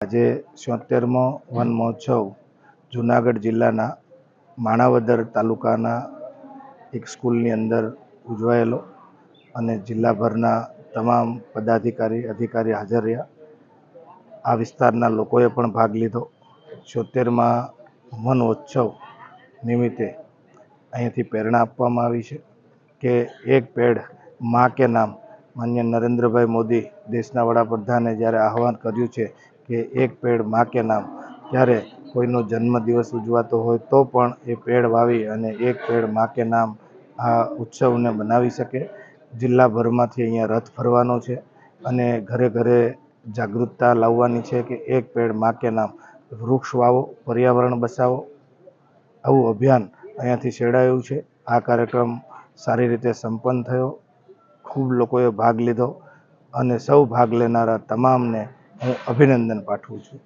આજે છોતેરમો વન મહોત્સવ જુનાગઢ જિલ્લાના માણાવદર તાલુકાના એક સ્કૂલની અંદર ઉજવાયેલો અને જિલ્લાભરના તમામ પદાધિકારી, અધિકારી હાજર રહ્યા. આ વિસ્તારના લોકોએ પણ ભાગ લીધો. છોતેરમાં વન મહોત્સવ નિમિત્તે અહીંથી પ્રેરણા આપવામાં આવી છે કે એક પેડમાં કે નામ માન્ય નરેન્દ્રભાઈ મોદી દેશના વડાપ્રધાને જ્યારે આહવાન કર્યું છે કે એક પેડમાં કે નામ. ત્યારે કોઈનો જન્મદિવસ ઉજવાતો હોય તો પણ એ પેડ વાવી અને એક પેડમાં કે નામ આ ઉત્સવને બનાવી શકે. જિલ્લાભરમાંથી અહીંયા રથ ફરવાનો છે અને ઘરે ઘરે જાગૃતતા લાવવાની છે કે એક પેડમાં કે નામ. વૃક્ષ વાવો, પર્યાવરણ બચાવો આવું અભિયાન અહીંયાથી છેડાયું છે. આ કાર્યક્રમ સારી રીતે સંપન્ન થયો. ખૂબ લોકોએ ભાગ લીધો અને સૌ ભાગ લેનારા તમામને હું અભિનંદન પાઠવું છું.